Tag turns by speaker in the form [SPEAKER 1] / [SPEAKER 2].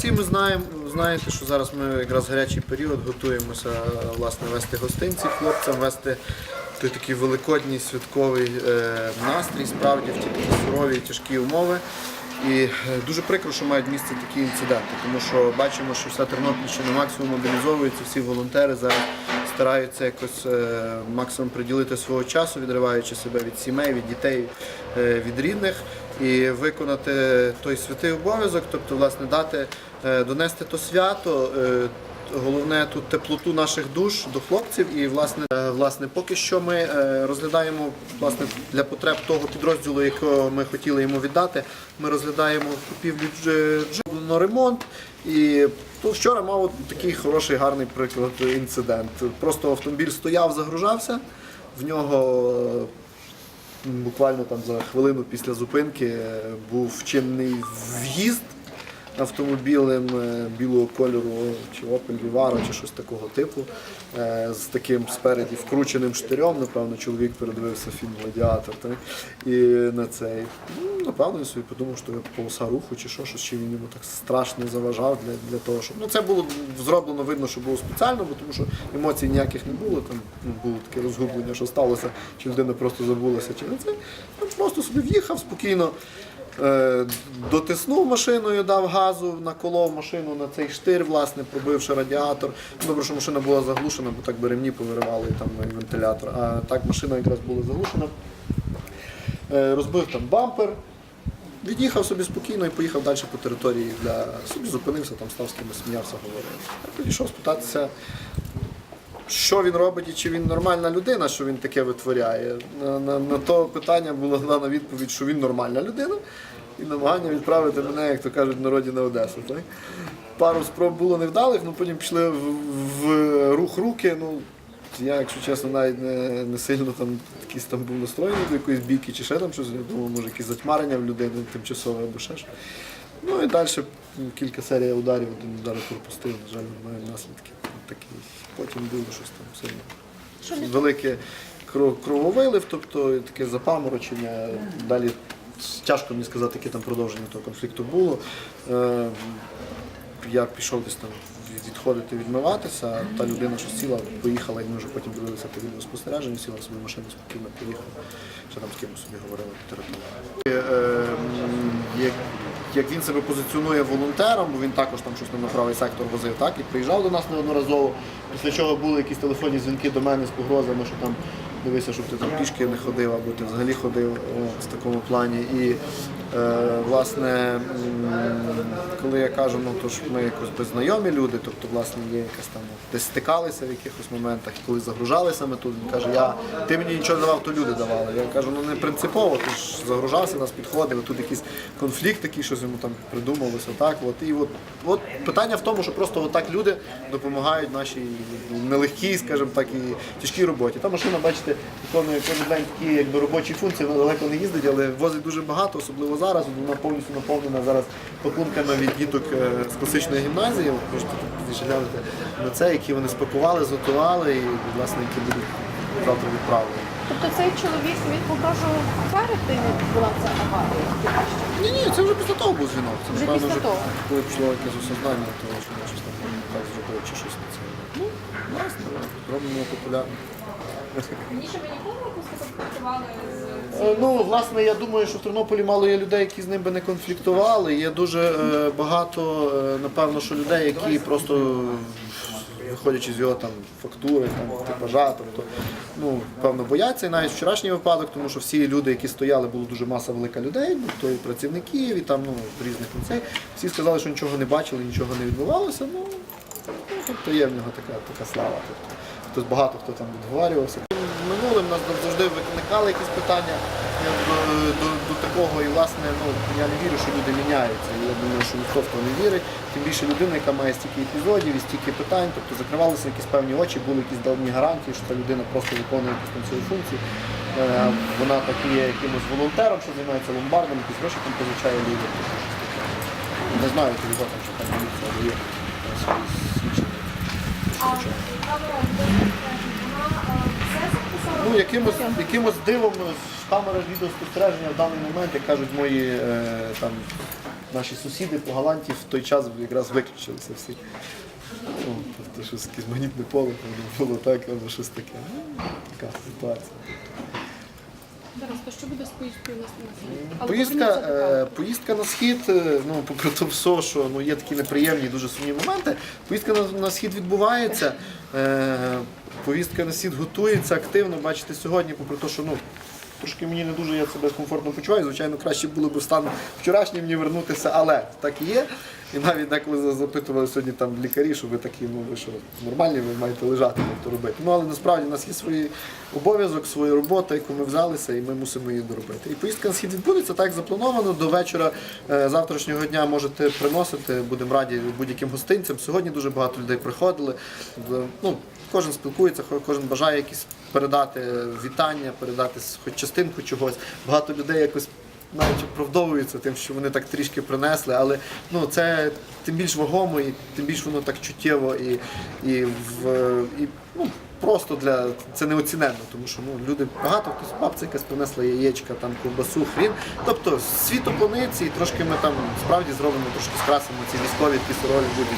[SPEAKER 1] всі ми знаємо, знаєте, що зараз ми якраз гарячий період готуємося власне вести гостинці хлопцям, вести той такий великодній святковий е, настрій, справді в ті такі сурові тяжкі умови. І е, дуже прикро, що мають місце такі інциденти, тому що бачимо, що вся Тернопільщина максимум мобілізовується, всі волонтери зараз стараються якось е, максимум приділити свого часу, відриваючи себе від сімей, від дітей, е, від рідних, і виконати той святий обов'язок, тобто, власне, дати е, донести то свято. Головне тут теплоту наших душ до хлопців. І власне, власне, поки що ми розглядаємо власне для потреб того підрозділу, якого ми хотіли йому віддати. Ми розглядаємо купівлю ремонт. І ну, вчора мав от такий хороший гарний приклад інцидент. Просто автомобіль стояв, загружався. В нього е, буквально там за хвилину після зупинки е, був вчинений в'їзд автомобілем е, білого кольору, чи Opel Vivaro, чи щось такого типу, е, з таким спереді вкрученим штирем. Напевно, чоловік передивився фільм Гладіатор. Так? І на цей. Ну, напевно, він собі подумав, що є полоса руху чи що, чи він йому так страшно заважав для, для того, щоб. Ну, це було зроблено, видно, що було спеціально, бо тому що емоцій ніяких не було. Там ну, було таке розгублення, що сталося, чи людина просто забулася, чи не це. Він просто собі в'їхав спокійно. Е, Дотиснув машиною, дав газу, наколов машину на цей штир, власне, пробивши радіатор. Добре, що машина була заглушена, бо так би ремні повиривали там вентилятор. А так машина якраз була заглушена. Е, Розбив там бампер, від'їхав собі спокійно і поїхав далі по території для собі зупинився, там став з кимось сміявся, говорив. Я підійшов спитатися, що він робить і чи він нормальна людина, що він таке витворяє. На, на, на то питання була дана відповідь, що він нормальна людина, і намагання відправити мене, як то кажуть, в народі на Одесу. Так? Пару спроб було невдалих, ну потім пішли в, в рух руки. Ну, я, якщо чесно, навіть не, не сильно там якийсь там був настроєний до якоїсь бійки чи ще там щось. Я думав, може якісь затьмарення в людини тимчасове або ще щось. Ну і далі кілька серій ударів, один удар пропустив, на жаль, має наслідки. Такі. Потім було щось там сильно. Велике кров- крововилив, тобто таке запаморочення. Далі тяжко мені сказати, яке там продовження того конфлікту було. Е, я пішов десь там відходити, відмиватися, та людина, що сіла, поїхала, і ми вже потім дивилися по відеоспостереженню, сіла в машину спокійно, поїхала, ще там з кимось собі говорили по. Е, як, він себе позиціонує волонтером, бо він також там щось на правий сектор возив, так, і приїжджав до нас неодноразово, після чого були якісь телефонні дзвінки до мене з погрозами, що там дивися, щоб ти там пішки не ходив, або ти взагалі ходив в такому плані. І е, власне, коли я кажу, ну то ж ми якось беззнайомі люди, тобто власне є якась там десь стикалися в якихось моментах, коли загружалися ми тут, він каже, я ти мені нічого не давав, то люди давали. Я кажу, ну не принципово, ти ж загружався, нас підходили, тут якийсь конфлікт такий, щось йому там придумалося. Так, от і от, от питання в тому, що просто отак люди допомагають нашій нелегкій, скажімо так, і тяжкій роботі. Та машина, бачите, виконує кожен день такі якби робочі функції, вона далеко не їздить, але возить дуже багато, особливо зараз. Вона повністю наповнена зараз пакунками від діток е, з класичної гімназії. Ви можете тут пізніше глянути на це, які вони спакували, зготували і власне які будуть завтра відправлені.
[SPEAKER 2] Тобто цей чоловік він погрожував перед тим, як була ця аварія.
[SPEAKER 1] Ні, ні, це вже після того був дзвінок. Це
[SPEAKER 2] Вже
[SPEAKER 1] напевно
[SPEAKER 2] після того.
[SPEAKER 1] коли пішло якесь осознання, того, що ми щось там так зробили чи щось на це. Ну, власне, робимо популярно.
[SPEAKER 3] Раніше ви ніколи якось конфліктували з
[SPEAKER 1] Е, Ну, власне, я думаю, що в Тернополі мало є людей, які з ним би не конфліктували. Є дуже е, багато, е, напевно, що людей, які просто виходячи з його там фактури, там типажа, тобто, ну, певно, бояться. І навіть вчорашній випадок, тому що всі люди, які стояли, було дуже маса велика людей, ну, то і працівників, і там ну, різних ліцей. Всі сказали, що нічого не бачили, нічого не відбувалося. Ну, тобто є в нього така, така слава. Тобто, хтось багато хто там відговарювався. Минулим нас завжди виникали якісь питання е, до такого, і власне ну, я не вірю, що люди міняються. Я думаю, що ніхто в то не вірить. Тим більше людина, яка має стільки епізодів і стільки питань, тобто закривалися якісь певні очі, були якісь давні гарантії, що ця людина просто виконує якісь там свої функції. Е, Вона так є якимось волонтером, що займається ломбардом, якісь гроші там позичає таке. Не знаю, його там, що там поліція дає е, свої свідчення. Ну, якимось, якимось дивом з камери відеоспостереження в даний момент, як кажуть мої е, там, наші сусіди по Галанті в той час якраз виключилися всі. Ну, тобто щось якесь магнітне поле було так, або щось таке. Ну, така ситуація.
[SPEAKER 2] Зараз, то що буде з поїздкою на схід?
[SPEAKER 1] Поїздка, е, поїздка на схід, е, ну попри то все, що ну, є такі неприємні, дуже сумні моменти. Поїздка на, на схід відбувається. Е, поїздка на схід готується активно. Бачите, сьогодні, попри те, що ну. Трошки мені не дуже я себе комфортно почуваю. Звичайно, краще було б стан вчорашній мені вернутися, але так і є. І навіть деколи за- запитували сьогодні там лікарі, що ви такі, ну ви що, нормальні, ви маєте лежати, тобто робити. Ну але насправді у нас є свій обов'язок, своя робота, яку ми взялися, і ми мусимо її доробити. І поїздка на схід відбудеться так заплановано. До вечора е, завтрашнього дня можете приносити. Будемо раді будь-яким гостинцям. Сьогодні дуже багато людей приходили. Ну, кожен спілкується, кожен бажає якісь передати вітання, передати хоч частинку чогось. Багато людей якось навіть оправдовуються тим, що вони так трішки принесли, але ну це тим більш вагомо і тим більш воно так чуттєво і, і, в, і ну, просто для це неоціненно, тому що ну, люди багато хтось бабця якась принесла яєчка, там ковбасу, хрін. Тобто світо пониці, і трошки ми там справді зробимо, трошки скрасимо ці військові такі сурові будні.